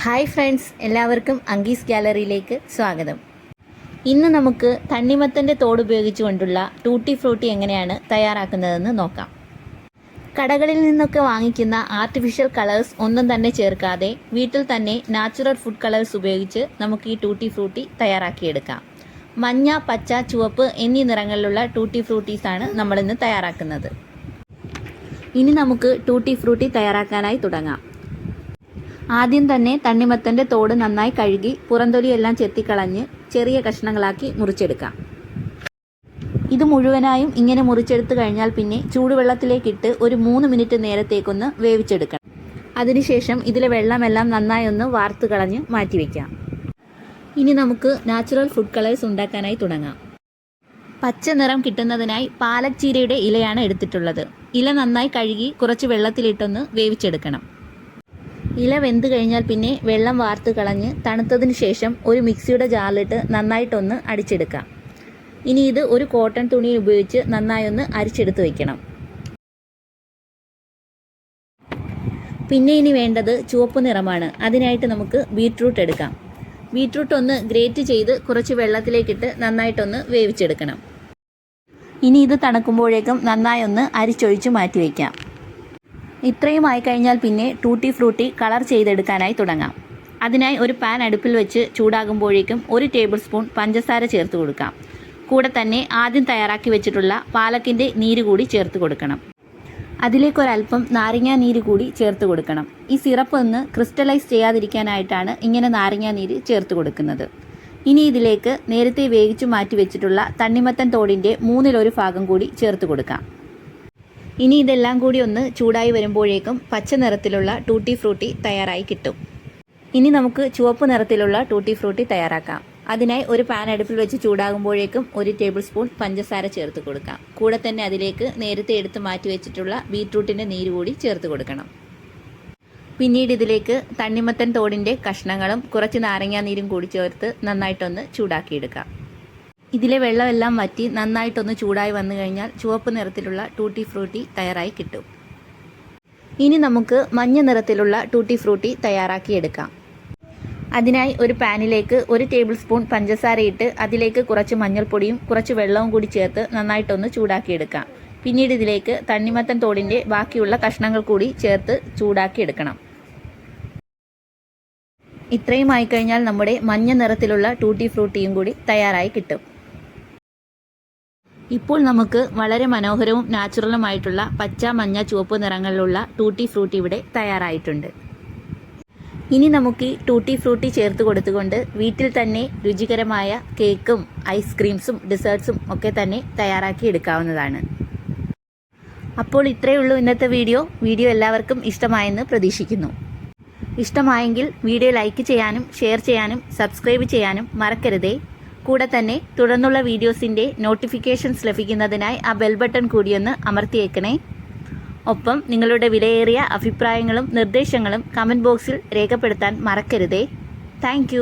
Hi friends എല്ലാവർക്കും അങ്കീസ് ഗാലറിയിലേക്ക് സ്വാഗതം. ഇന്ന് നമുക്ക് തണ്ണിമത്തന്റെ തോട് ഉപയോഗിച്ചുകൊണ്ടുള്ള ടൂട്ടി ഫ്രൂട്ടി എങ്ങനെയാണ് തയ്യാറാക്കുന്നതെന്ന് നോക്കാം. കടകളിൽ നിന്നൊക്കെ വാങ്ങിക്കുന്ന ആർട്ടിഫിഷ്യൽ കളേഴ്സ് ഒന്നും തന്നെ ചേർക്കാതെ വീട്ടിൽ തന്നെ നാച്ചുറൽ ഫുഡ് കളേഴ്സ് ഉപയോഗിച്ച് നമുക്ക് ഈ ടൂട്ടി ഫ്രൂട്ടി തയ്യാറാക്കിയെടുക്കാം. മഞ്ഞ പച്ച ചുവപ്പ് എന്നീ നിറങ്ങളിലുള്ള ടൂട്ടി ഫ്രൂട്ടീസാണ് നമ്മളിന്ന് തയ്യാറാക്കുന്നത്. ഇനി നമുക്ക് ടൂട്ടി ഫ്രൂട്ടി തയ്യാറാക്കാനായി തുടങ്ങാം. ആദ്യം തന്നെ തണ്ണിമത്തന്റെ തോട് നന്നായി കഴുകി പുറന്തൊലിയെല്ലാം ചെത്തിക്കളഞ്ഞ് ചെറിയ കഷ്ണങ്ങളാക്കി മുറിച്ചെടുക്കാം. ഇത് മുഴുവനായും ഇങ്ങനെ മുറിച്ചെടുത്ത് കഴിഞ്ഞാൽ പിന്നെ ചൂടുവെള്ളത്തിലേക്കിട്ട് ഒരു മൂന്ന് മിനിറ്റ് നേരത്തേക്കൊന്ന് വേവിച്ചെടുക്കണം. അതിനുശേഷം ഇതിലെ വെള്ളമെല്ലാം നന്നായി ഒന്ന് വാർത്ത് കളഞ്ഞ് മാറ്റിവെക്കാം ഇനി നമുക്ക് നാച്ചുറൽ ഫുഡ് കളേഴ്സ് ഉണ്ടാക്കാനായി തുടങ്ങാം. പച്ച നിറം കിട്ടുന്നതിനായി പാലക് ചീരയുടെ ഇലയാണ് എടുത്തിട്ടുള്ളത്. ഇല നന്നായി കഴുകി കുറച്ച് വെള്ളത്തിലിട്ടൊന്ന് വേവിച്ചെടുക്കണം. ഇല വെന്ത് കഴിഞ്ഞാൽ പിന്നെ വെള്ളം വാർത്ത് കളഞ്ഞ് തണുത്തതിന് ശേഷം ഒരു മിക്സിയുടെ ജാറിലിട്ട് നന്നായിട്ടൊന്ന് അടിച്ചെടുക്കാം. ഇനി ഇത് ഒരു കോട്ടൺ തുണി ഉപയോഗിച്ച് നന്നായി ഒന്ന് അരിച്ചെടുത്ത് വയ്ക്കണം പിന്നെ ഇനി വേണ്ടത് ചുവപ്പ് നിറമാണ്. അതിനായിട്ട് നമുക്ക് ബീട്രൂട്ട് എടുക്കാം. ബീട്രൂട്ട് ഒന്ന് ഗ്രേറ്റ് ചെയ്ത് കുറച്ച് വെള്ളത്തിലേക്കിട്ട് നന്നായിട്ടൊന്ന് വേവിച്ചെടുക്കണം. ഇനി ഇത് തണുക്കുമ്പോഴേക്കും നന്നായി ഒന്ന് അരിച്ചൊഴിച്ച് മാറ്റി വയ്ക്കാം ഇത്രയും ആയി കഴിഞ്ഞാൽ പിന്നെ ടൂട്ടി ഫ്രൂട്ടി കളർ ചെയ്തെടുക്കാനായി തുടങ്ങാം. അതിനായി ഒരു പാൻ അടുപ്പിൽ വെച്ച് ചൂടാകുമ്പോഴേക്കും ഒരു ടേബിൾ സ്പൂൺ പഞ്ചസാര ചേർത്ത് കൊടുക്കാം. കൂടെ തന്നെ ആദ്യം തയ്യാറാക്കി വെച്ചിട്ടുള്ള പാലക്കിന്റെ നീര് കൂടി ചേർത്ത് കൊടുക്കണം. അതിലേക്കൊരല്പം നാരങ്ങാ നീര് കൂടി ചേർത്ത് കൊടുക്കണം. ഈ സിറപ്പ് ഒന്ന് ക്രിസ്റ്റലൈസ് ചെയ്യാതിരിക്കാനായിട്ടാണ് ഇങ്ങനെ നാരങ്ങാ നീര് ചേർത്ത് കൊടുക്കുന്നത്. ഇനി ഇതിലേക്ക് നേരത്തെ വേവിച്ചു മാറ്റി വെച്ചിട്ടുള്ള തണ്ണിമത്തൻ തോടിന്റെ മൂന്നിലൊരു ഭാഗം കൂടി ചേർത്ത് കൊടുക്കാം. ഇനി ഇതെല്ലാം കൂടി ഒന്ന് ചൂടായി വരുമ്പോഴേക്കും പച്ച നിറത്തിലുള്ള ടൂട്ടി ഫ്രൂട്ടി തയ്യാറായി കിട്ടും. ഇനി നമുക്ക് ചുവപ്പ് നിറത്തിലുള്ള ടൂട്ടി ഫ്രൂട്ടി തയ്യാറാക്കാം. അതിനായി ഒരു പാൻ അടുപ്പിൽ വെച്ച് ചൂടാകുമ്പോഴേക്കും ഒരു ടേബിൾ സ്പൂൺ പഞ്ചസാര ചേർത്ത് കൊടുക്കാം. കൂടെ തന്നെ അതിലേക്ക് നേരത്തെ എടുത്ത് മാറ്റി വെച്ചിട്ടുള്ള ബീട്രൂട്ടിന്റെ നീര് കൂടി ചേർത്ത് കൊടുക്കണം. പിന്നീട് ഇതിലേക്ക് തണ്ണിമത്തൻ തോടിന്റെ കഷ്ണങ്ങളും കുറച്ച് നാരങ്ങാ നീരും കൂടി ചേർത്ത് നന്നായിട്ടൊന്ന് ചൂടാക്കിയെടുക്കാം. ഇതിലെ വെള്ളമെല്ലാം വറ്റി നന്നായിട്ടൊന്ന് ചൂടായി വന്നു കഴിഞ്ഞാൽ ചുവപ്പ് നിറത്തിലുള്ള ടൂട്ടി ഫ്രൂട്ടി തയ്യാറായി കിട്ടും. ഇനി നമുക്ക് മഞ്ഞ നിറത്തിലുള്ള ടൂട്ടി ഫ്രൂട്ടി തയ്യാറാക്കിയെടുക്കാം അതിനായി ഒരു പാനിലേക്ക് ഒരു ടേബിൾ സ്പൂൺ പഞ്ചസാര ഇട്ട് അതിലേക്ക് കുറച്ച് മഞ്ഞൾപ്പൊടിയും കുറച്ച് വെള്ളവും കൂടി ചേർത്ത് നന്നായിട്ടൊന്ന് ചൂടാക്കിയെടുക്കാം പിന്നീട് ഇതിലേക്ക് തണ്ണിമത്തൻ തോടിന്റെ ബാക്കിയുള്ള കഷ്ണങ്ങൾ കൂടി ചേർത്ത് ചൂടാക്കിയെടുക്കണം ഇത്രയും ആയിക്കഴിഞ്ഞാൽ നമ്മുടെ മഞ്ഞ നിറത്തിലുള്ള ടൂട്ടി ഫ്രൂട്ടിയും കൂടി തയ്യാറായി കിട്ടും. ഇപ്പോൾ നമുക്ക് വളരെ മനോഹരവും നാച്ചുറലുമായിട്ടുള്ള പച്ച മഞ്ഞ ചുവപ്പ് നിറങ്ങളിലുള്ള ടൂട്ടി ഫ്രൂട്ടി ഇവിടെ തയ്യാറായിട്ടുണ്ട്. ഇനി നമുക്ക് ഈ ടൂട്ടി ഫ്രൂട്ടി ചേർത്ത് കൊടുത്തുകൊണ്ട് വീട്ടിൽ തന്നെ രുചികരമായ കേക്കും ഐസ്ക്രീംസും ഡിസേർട്ട്സും ഒക്കെ തന്നെ തയ്യാറാക്കി എടുക്കാവുന്നതാണ്. അപ്പോൾ ഇത്രയേ ഉള്ളൂ ഇന്നത്തെ വീഡിയോ. വീഡിയോ എല്ലാവർക്കും ഇഷ്ടമായെന്ന് പ്രതീക്ഷിക്കുന്നു. ഇഷ്ടമായെങ്കിൽ വീഡിയോ ലൈക്ക് ചെയ്യാനും ഷെയർ ചെയ്യാനും സബ്സ്ക്രൈബ് ചെയ്യാനും മറക്കരുതേ. കൂടെ തന്നെ തുടർന്നുള്ള വീഡിയോസിന്റെ നോട്ടിഫിക്കേഷൻസ് ലഭിക്കുന്നതിനായി ആ ബെൽ ബട്ടൺ കൂടിയൊന്ന് അമർത്തിയേക്കണേ. ഒപ്പം നിങ്ങളുടെ വിലയേറിയ അഭിപ്രായങ്ങളും നിർദ്ദേശങ്ങളും കമന്റ് ബോക്സിൽ രേഖപ്പെടുത്താൻ മറക്കരുതേ. താങ്ക്